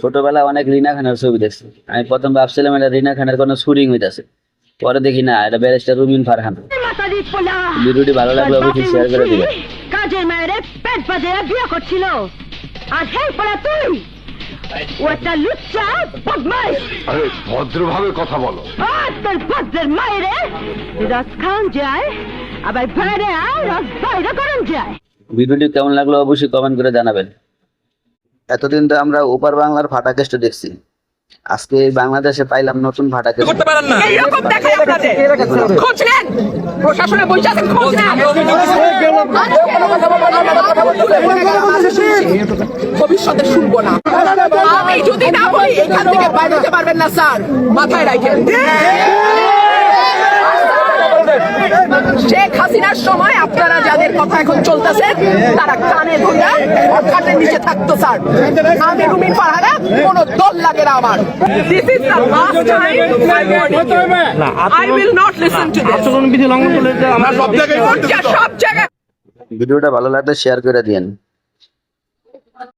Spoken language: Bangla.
ছোটবেলায় অনেক রিনা খানের ছবি দেখছি। আমি প্রথম ভাবছিলাম এটা রিনা খানের কোনো শুটিং হইতাছে। পরে দেখি না এটা ব্যারিস্টার রুমিন ফারহান। ভিডিওটি ভালো লাগলে অবশ্যই শেয়ার করে দিবেন। কাজের মায়ের পেট বাজে বিয়ে করছিল। আর তুই ও একটা লুচ্চা বদমাইশ। আরে ভদ্রভাবে কথা বলো। আর তোর ভদ্রের মায়ের রস খাওয়ান যায় আবার বাইরে আয় রস বাইরে করান যায়। ভিডিওটি কেমন লাগল অবশ্যই কমেন্ট করে জানাবেন। এতদিন তো আমরা ওপার বাংলার ফাটা কেষ্ট দেখছি। আজকে এই বাংলাদেশে পাইলাম নতুন ফাটা কেষ্ট। করতে পারেন না। এইরকম দেখায় আপনাদের। খোঁজ নেন। প্রশাসনে বসে আছেন খোঁজ নেন। ভবিষ্যতে শুনব না। আমি যদি না বলি এখান থেকে বাইরে হতে পারবেন না স্যার। মাথায় রাখেন। হাসিনার সময় আপনারা যাদের কথা এখন চলতেছে তারা কানে ধরে খাটের নিচে থাকতো স্যার। আমি রুমিন পাহারা কোন দল লাগে না আমার। This is the last time I will not listen to this আচরণ বিধি লঙ্ঘন করলে আমরা সব জায়গায় সব জায়গায় ভিডিওটা ভালো লাগলে শেয়ার করে দিয়েন।